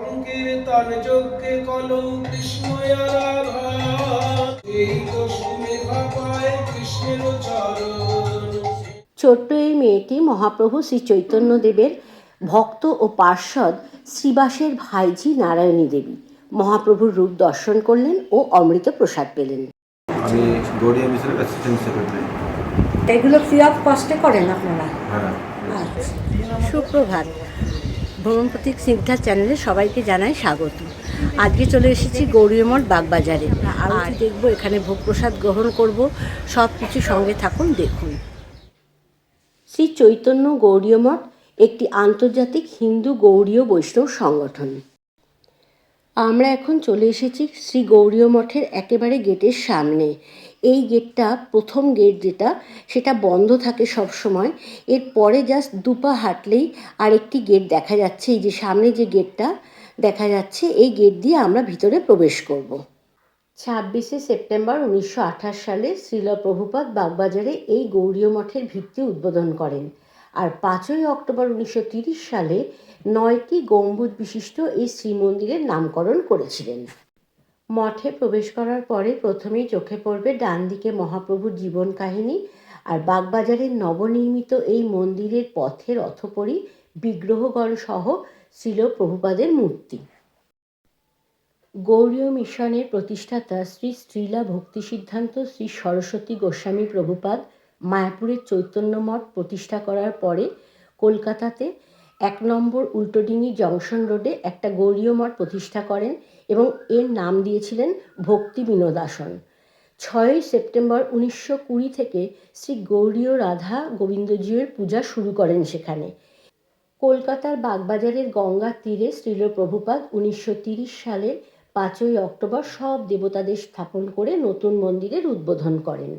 সংকীর্তন যজ্ঞে কলৌ কৃষ্ণয়া এই তো সুমেধা পায় কৃষ্ণের চরণ ছোট্ট এই মেয়েটি মহাপ্রভু শ্রী চৈতন্যদেবের ভক্ত ও পার্ষদ শ্রীবাসের ভাইঝি নারায়ণী দেবী। মহাপ্রভুর রূপ দর্শন করলেন ও অমৃত প্রসাদ পেলেন। আমি গৌড়িয়া মিশনের অ্যাসিস্ট্যান্ট সেক্রেটারি এগুলো ফ্রি অফ কস্টে করেন আপনারা? হ্যাঁ। সুপ্রভাত। ভ্রমণ প্রতীক স্নিগ্ধা চ্যানেলে সবাইকে জানাই স্বাগত। আজকে চলে এসেছি গৌরীয়মঠ বাগবাজারে। আর দেখব, এখানে ভোগ প্রসাদ গ্রহণ করব। সব কিছু সঙ্গে থাকুন, দেখুন। শ্রী চৈতন্য গৌড়ীয় মঠ একটি আন্তর্জাতিক হিন্দু গৌরীয় বৈষ্ণব সংগঠন। আমরা এখন চলে এসেছি শ্রী গৌরীয় মঠের একেবারে গেটের সামনে। এই গেটটা প্রথম গেট যেটা, সেটা বন্ধ থাকে সব সময় এর পরে জাস্ট দুপা হাঁটলেই আরেকটি গেট দেখা যাচ্ছে। এই যে সামনে যে গেটটা দেখা যাচ্ছে, এই গেট দিয়ে আমরা ভিতরে প্রবেশ করব। ছাব্বিশে সেপ্টেম্বর উনিশশো আঠাশ সালে শ্রীল প্রভুপাদ বাগবাজারে এই গৌরীয় মঠের ভিত্তি উদ্বোধন করেন। আর পাঁচই অক্টোবর উনিশশো সালে নয়টি গম্বুজ বিশিষ্ট এই শ্রীমন্দিরের নামকরণ করেছিলেন। মঠে প্রবেশ করার পরে প্রথমেই চোখে পড়বে ডান দিকে মহাপ্রভুর জীবন কাহিনী আর বাগবাজারের নবনির্মিত এই মন্দিরের পথের অথপরি বিগ্রহগণ সহ শ্রীল প্রভুপাদের মূর্তি। গৌরীয় মিশনের প্রতিষ্ঠাতা শ্রী শ্রীলা ভক্তি সিদ্ধান্ত শ্রী সরস্বতী গোস্বামী প্রভুপাদ মায়াপুরের চৈতন্য মঠ প্রতিষ্ঠা করার পরে কলকাতাতে এক নম্বর উল্টোডিঙি জংশন রোডে একটা গৌরীয় মঠ প্রতিষ্ঠা করেন এবং এর নাম দিয়েছিলেন ভক্তি বিনোদাসন ছয়ই সেপ্টেম্বর উনিশশো কুড়ি থেকে শ্রী গৌরীয় রাধা গোবিন্দজিউর পূজা শুরু করেন সেখানে। কলকাতার বাগবাজারের গঙ্গার তীরে শ্রীল প্রভুপাদ উনিশশো সালের পাঁচই অক্টোবর সব দেবতাদের স্থাপন করে নতুন মন্দিরের উদ্বোধন করেন।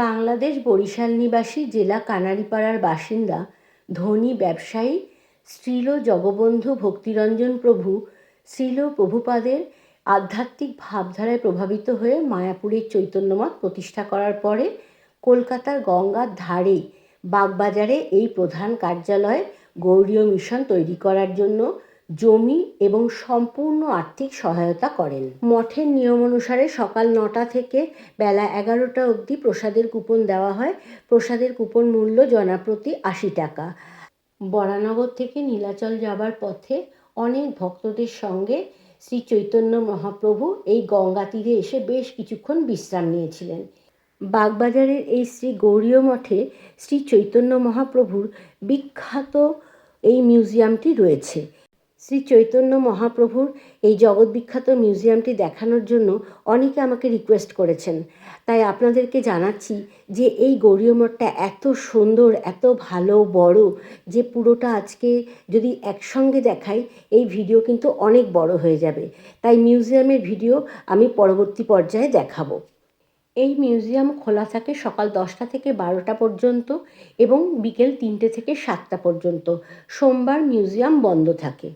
বাংলাদেশ বরিশাল নিবাসী জেলা কানাড়িপাড়ার বাসিন্দা, ধনী ব্যবসায়ী শ্রীল জগবন্ধু ভক্তিরঞ্জন প্রভু, শ্রীল প্রভুপাদের আধ্যাত্মিক ভাবধারায় প্রভাবিত হয়ে মায়াপুরের চৈতন্যমত প্রতিষ্ঠা করার পরে কলকাতার গঙ্গার ধারে বাগবাজারে এই প্রধান কার্যালয় গৌরীয় মিশন তৈরি করার জন্য জমি এবং সম্পূর্ণ আর্থিক সহায়তা করেন। মঠের নিয়ম অনুসারে সকাল নটা থেকে বেলা এগারোটা অবধি প্রসাদের কুপন দেওয়া হয়। প্রসাদের কুপন মূল্য জনাপ্রতি আশি টাকা। বরানগর থেকে নীলাচল যাবার পথে অনেক ভক্তদের সঙ্গে শ্রী চৈতন্য মহাপ্রভু এই গঙ্গা তীরে এসে বেশ কিছুক্ষণ বিশ্রাম নিয়েছিলেন। বাগবাজারের এই শ্রী গৌরীয় মঠে শ্রী চৈতন্য মহাপ্রভুর বিখ্যাত এই মিউজিয়ামটি রয়েছে। শ্রী চৈতন্য মহাপ্রভুর এই জগৎ বিখ্যাত মিউজিয়ামটি দেখানোর জন্য অনেকে আমাকে রিকোয়েস্ট করেছেন। তাই আপনাদেরকে জানাচ্ছি যে এই গৌরীয় মঠটা এত সুন্দর, এত ভালো, বড় যে পুরোটা আজকে যদি একসঙ্গে দেখাই, এই ভিডিও কিন্তু অনেক বড় হয়ে যাবে। তাই মিউজিয়ামের ভিডিও আমি পরবর্তী পর্যায়ে দেখাবো। এই মিউজিয়াম খোলা থাকে সকাল দশটা থেকে বারোটা পর্যন্ত এবং বিকেল তিনটে থেকে সাতটা পর্যন্ত। সোমবার মিউজিয়াম বন্ধ থাকে।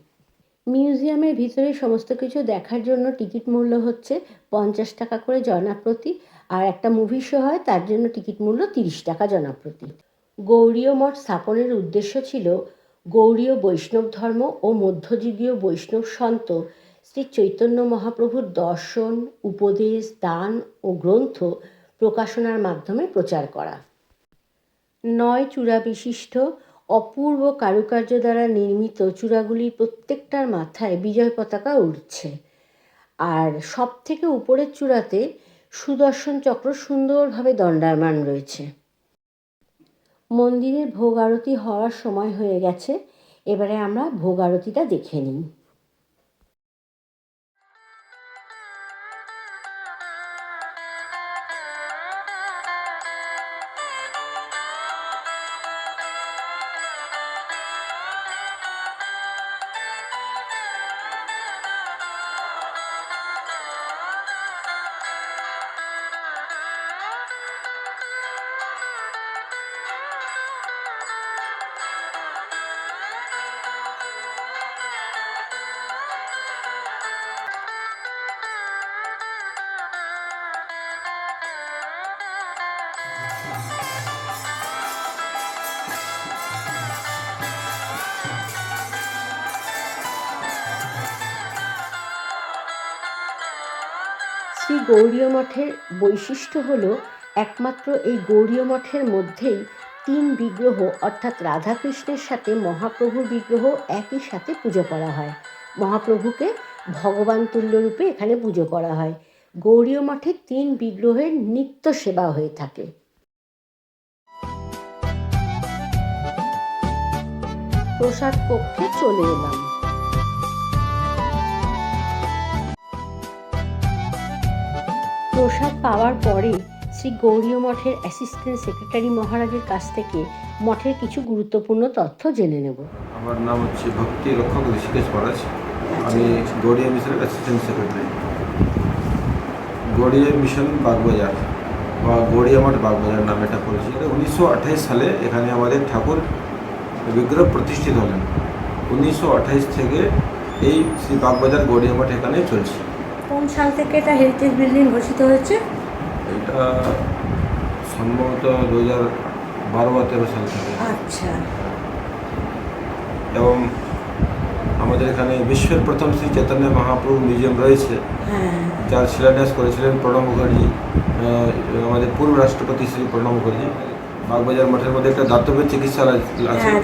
মিউজিয়ামের ভিতরে সমস্ত কিছু দেখার জন্য টিকিট মূল্য হচ্ছে পঞ্চাশ টাকা করে জনাপ্রতি। আর একটা মুভি শো হয়, তার জন্য টিকিট মূল্য তিরিশ টাকা জনাপ্রতি। গৌরীয় মঠ স্থাপনের উদ্দেশ্য ছিল গৌরীয় বৈষ্ণব ধর্ম ও মধ্যযুগীয় বৈষ্ণব সন্ত শ্রী চৈতন্য মহাপ্রভুর দর্শন, উপদেশ, দান ও গ্রন্থ প্রকাশনার মাধ্যমে প্রচার করা। নয় চূড়া বিশিষ্ট অপূর্ব কারুকার্য দ্বারা নির্মিত চূড়াগুলির প্রত্যেকটার মাথায় বিজয় পতাকা উড়ছে। আর সব থেকে উপরের চূড়াতে সুদর্শন চক্র সুন্দরভাবে দণ্ডায়মান রয়েছে। মন্দিরের ভোগ আরতি হওয়ার সময় হয়ে গেছে। এবারে আমরা ভোগ আরতিটা দেখে নিই। গৌরীয় মঠের বৈশিষ্ট্য হল একমাত্র এই গৌরীয় মঠের মধ্যেই তিন বিগ্রহ, অর্থাৎ রাধাকৃষ্ণের সাথে মহাপ্রভুর বিগ্রহ একই সাথে পুজো করা হয়। মহাপ্রভুকে ভগবান তুল্য রূপে এখানে পুজো করা হয়। গৌরীয় মঠে তিন বিগ্রহের নিত্য সেবা হয়ে থাকে। প্রসাদ কক্ষে চলে এলাম। প্রসাদ পাওয়ার পরে শ্রী গৌরীয় মঠের অ্যাসিস্ট্যান্ট সেক্রেটারি মহারাজের কাছ থেকে মঠের কিছু গুরুত্বপূর্ণ তথ্য জেনে নেব। আমার নাম হচ্ছে ভক্তি রক্ষক ঋষিকেশ মহারাজ। আমি গৌড়িয়া মিশনের assistant secretary Gaudiya mission Bagbazar, বা গৌড়িয়া মঠ বাগবাজার নামে এটা পরিচিত। উনিশশো সালে এখানে আমাদের ঠাকুর বিগ্রহ প্রতিষ্ঠিত হলেন। উনিশশো থেকে এই শ্রী বাগবাজার গৌড়িয়া মঠ এখানে চলছে। কোন সাল থেকে এটা হেরিটেজ বিল্ডিং ঘোষিত হয়েছে? এটা সম্ভবত দু হাজার বারো বা তেরো সাল থেকে। আচ্ছা। এবং আমাদের এখানে বিশ্বের প্রথম শ্রী চৈতন্য মহাপ্রভু মিউজিয়াম রয়েছে। হ্যাঁ। যার শিলান্যাস করেছিলেন প্রণব মুখার্জি আমাদের পূর্ব রাষ্ট্রপতি শ্রী প্রণব মুখার্জি। বাগবাজার মঠের মধ্যে একটা দাতব্য চিকিৎসালয় আছে। হ্যাঁ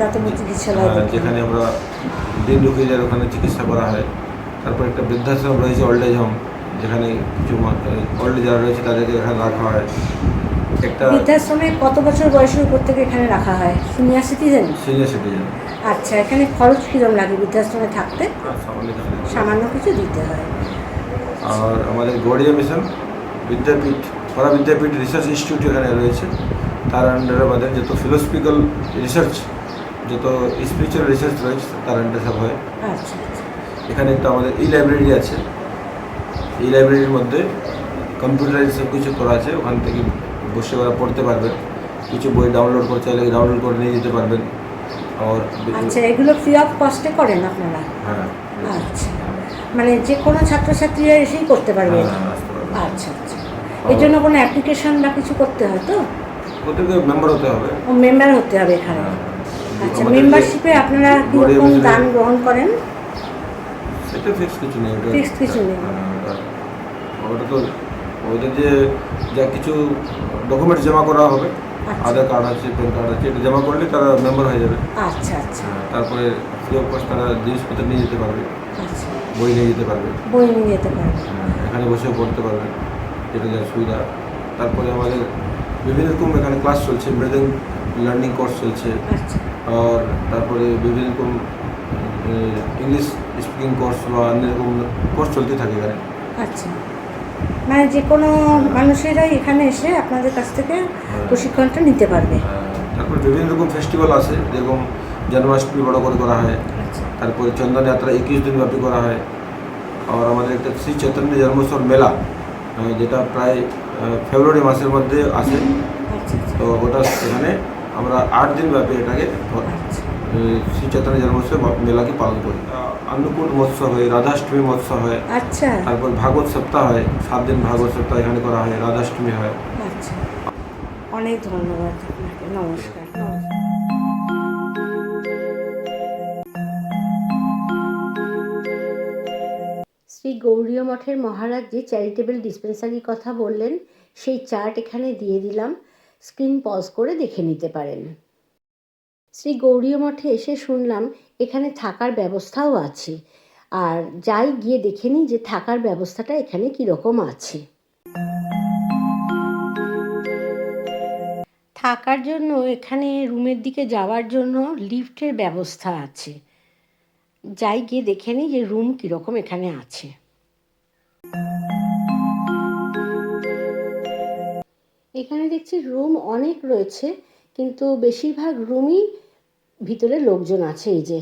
হ্যাঁ, যেখানে আমরা দিন রুগীদের ওখানে চিকিৎসা করা হয়। তারপর একটা বৃদ্ধাশ্রম রয়েছে ওল্ড এজ হোম যেখানে কিছু ওল্ড যারা রয়েছে তাদেরকে এখানে রাখা হয়। একটা বৃদ্ধাশ্রমে কত বছর বয়সের উপর থেকে এখানে রাখা হয়? সিনিয়র সিটিজেন সিনিয়র সিটিজেন আচ্ছা এখানে খরচ কিরম লাগে বৃদ্ধাশ্রমে থাকতে? সামান্য কিছু দিতে হয়। আর আমাদের গৌড়িয়া মিশন বিদ্যাপীঠ পরা বিদ্যাপীঠ রিসার্চ ইনস্টিটিউট এখানে রয়েছে। তার আন্ডারে আমাদের যত ফিলোসফিক্যাল রিসার্চ যত স্পিরিচুয়াল রিসার্চ রয়েছে তার আন্ডারে সব হয়। আচ্ছা। এখানে তো আমাদের ই লাইব্রেরি আছে। এই লাইব্রেরির মধ্যে কম্পিউটারাইজ সব কিছু করা আছে। ওখান থেকে বসে ওরা পড়তে পারবেন কিছু বই ডাউনলোড করতে চাইলে ডাউনলোড করে নিয়ে যেতে পারবেন। আর আচ্ছা এগুলো ফ্রি অফ কস্টে করেন আপনারা? হ্যাঁ। আচ্ছা। মানে যে কোনো ছাত্রছাত্রীরা এসেই করতে পারবে? হ্যাঁ? হ্যাঁ। আচ্ছা আচ্ছা। এর জন্য কোনো অ্যাপ্লিকেশন বা কিছু করতে হয় তো? প্রত্যেকে মেম্বার হতে হবে। ও মেম্বার হতে হবে এখানে। হ্যাঁ। আচ্ছা মেম্বারশিপে আপনারা কীরকম দান গ্রহণ করেন? সেটা ফিক্স কিছু নেই ওটা। Fixed কিছু নেই। হ্যাঁ, ওটা- তো ওদের যে যা কিছু ডকুমেন্টস জমা করা হবে আচ্ছা। আধার কার্ড আছে প্যান কার্ড আছে এটা জমা করলে তারা মেম্বার হয়ে যাবে। আচ্ছা আচ্ছা। হ্যাঁ, তারপরে ফ্রি অফ কস্ট তারা জিনিসপত্র নিয়ে যেতে পারবে। আচ্ছা। বই নিয়ে যেতে পারবে। বই নিয়ে যেতে পারবে। হ্যাঁ, এখানে বসেও পড়তে পারবে। যেটা যার সুবিধা। তারপরে আমাদের বিভিন্ন রকম এখানে ক্লাস চলছে মৃদিং লার্নিং কোর্স চলছে। আচ্ছা। আর তারপরে বিভিন্ন রকম ইংলিশ স্পিকিং কোর্স বা অন্য রকম কোর্স চলতে থাকে এখানে। আচ্ছা। মানে যে কোনো মানুষেরাই এখানে এসে আপনাদের কাছ থেকে প্রশিক্ষণটা নিতে পারবে। আহ, তারপরে বিভিন্ন রকম ফেস্টিভ্যাল আছে যেরকম জন্মাষ্টমী বড় করে করা হয় আচ্ছা। তারপরে চন্দন যাত্রা একুশ দিন ব্যাপী করা হয় আর আমাদের একটা শ্রী চৈতন্য জন্মোৎসব মেলা যেটা প্রায় ফেব্রুয়ারি মাসের মধ্যে আসে। আচ্ছা আচ্ছা। তো ওটা এখানে আমরা আট দিন ব্যাপী এটাকে শ্রী চৈতন্য জন্মোৎসব মেলাকে পালন করি। অন্নকূট মহোৎসব হয় রাধাষ্টমী মহোৎসব হয় আচ্ছা। তারপর ভাগবত সপ্তাহ হয় সাত দিন ভাগবত সপ্তাহ এখানে করা হয় রাধাষ্টমী হয়। আচ্ছা। অনেক ধন্যবাদ আপনাকে নমস্কার। নমস্কার শ্রী গৌরীয় মঠের মহারাজ যে চ্যারিটেবল ডিসপেন্সারির কথা বললেন সেই চার্ট এখানে দিয়ে দিলাম। স্ক্রিন পজ করে দেখে নিতে পারেন। শ্রী গৌরীয় মঠে এসে শুনলাম, এখানে থাকার ব্যবস্থাও আছে। আর যাই গিয়ে দেখে নিই যে থাকার ব্যবস্থাটা এখানে কীরকম আছে। থাকার জন্য, এখানে রুমের দিকে যাওয়ার জন্য লিফটের ব্যবস্থা আছে। যাই গিয়ে দেখে নিই যে রুম কীরকম এখানে আছে। এখানে দেখছি রুম অনেক রয়েছে, কিন্তু বেশিরভাগ রুমই ভিতরে লোকজন আছে এই যে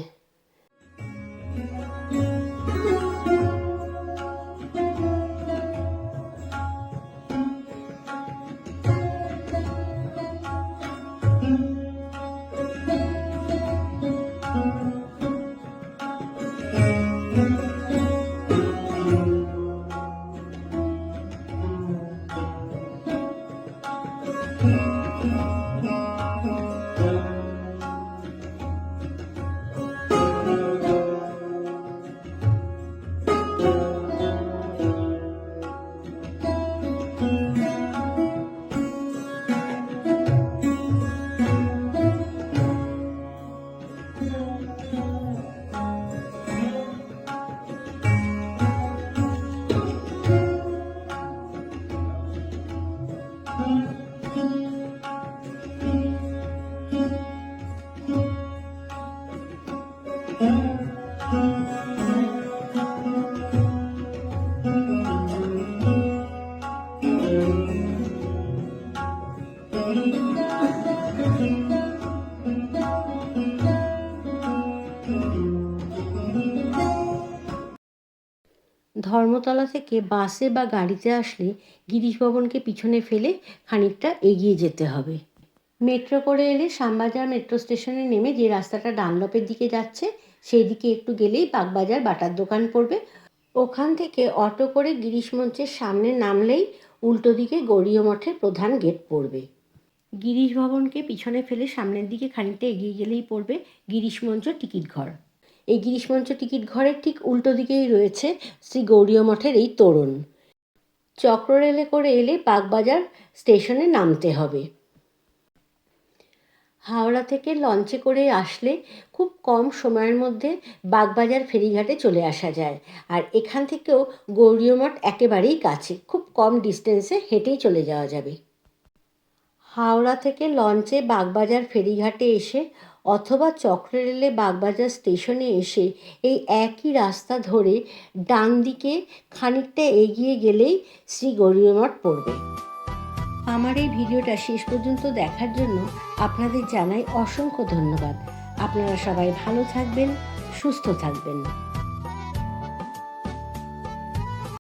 ধর্মতলা থেকে বাসে বা গাড়িতে আসলে গিরিশ ভবনকে পিছনে ফেলে খানিকটা এগিয়ে যেতে হবে। মেট্রো করে এলে শ্যামবাজার মেট্রো স্টেশনে নেমে যে রাস্তাটা ডানলপের দিকে যাচ্ছে সেই দিকে একটু গেলেই বাগবাজার বাটার দোকান পড়বে। ওখান থেকে অটো করে গিরিশ মঞ্চের সামনে নামলেই উল্টো দিকে গৌরীয় মঠের প্রধান গেট পড়বে। গিরিশ ভবনকে পিছনে ফেলে সামনের দিকে খানিকটা এগিয়ে গেলেই পড়বে গিরিশ মঞ্চ টিকিট ঘর এই গিরিশ মঞ্চ টিকিট ঘরের ঠিক উল্টো দিকেই রয়েছে শ্রী গৌরীয় মঠের এই তোরণ। চক্র রেলে করে এলে বাগবাজার স্টেশনে নামতে হবে। হাওড়া থেকে লঞ্চে করে আসলে খুব কম সময়ের মধ্যে বাগবাজার ফেরিঘাটে চলে আসা যায় আর এখান থেকেও গৌরীয় মঠ একেবারেই কাছে, খুব কম ডিস্টেন্সে হেঁটেই চলে যাওয়া যাবে। হাওড়া থেকে লঞ্চে বাগবাজার ফেরিঘাটে এসে অথবা চক্র রেলে বাগবাজার স্টেশনে এসে এই একই রাস্তা ধরে ডান দিকে খানিকটা এগিয়ে গেলেই শ্রী গৌরীয় মঠ পড়বে। আমার এই ভিডিওটা শেষ পর্যন্ত দেখার জন্য আপনাদের জানাই অসংখ্য ধন্যবাদ। আপনারা সবাই ভালো থাকবেন, সুস্থ থাকবেন।